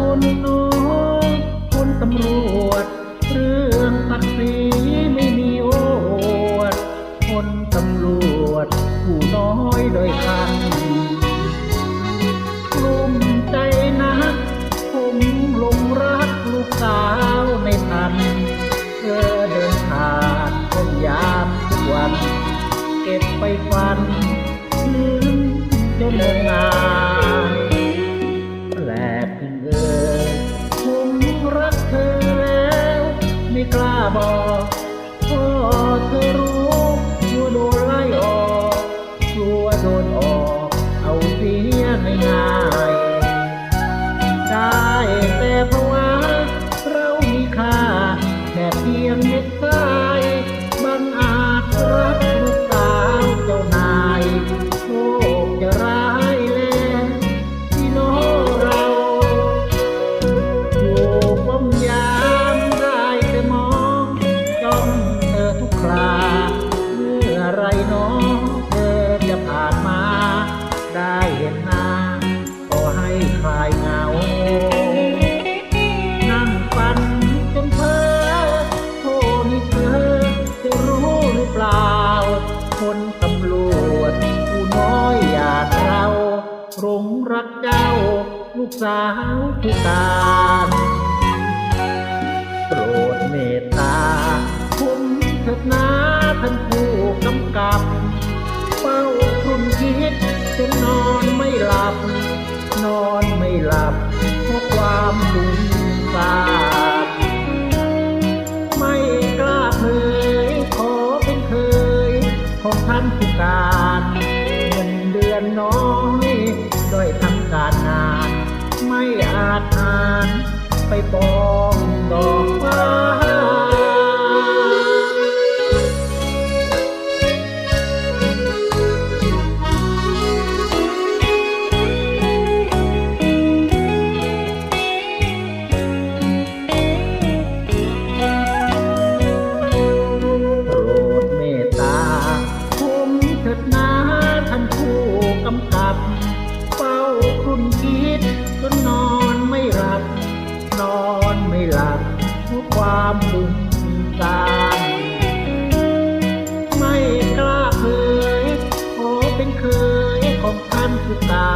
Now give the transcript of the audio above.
คนน้อยคนตำรวจ พ่อเธอรู้ว่าโดนไล่ออกกลัวโดนออกเอาเสียง่ายๆได้แต่ภาวะเรามีค่าแค่เพียงเม็ด รักเจ้า ลูกสาวผู้การโปรดเมตตา คุ้มเถิดนาท่านผู้กำกับเฝ้าคุณคิดจนนอนไม่หลับ นอนไม่หลับเพราะความดุงสาไม่กล้าเผยขอเป็นเคย ของท่านผู้การเงินเดือนน้อยด้อย ไม่อาจอ่านไปปองดอกฟ้าโปรดเมตตาคุ้มเกิดนาทันผู้กำกับ ความฟุ้งซ่ารไม่กล้าเผยขอเป็นเคยของท่านผู้ตา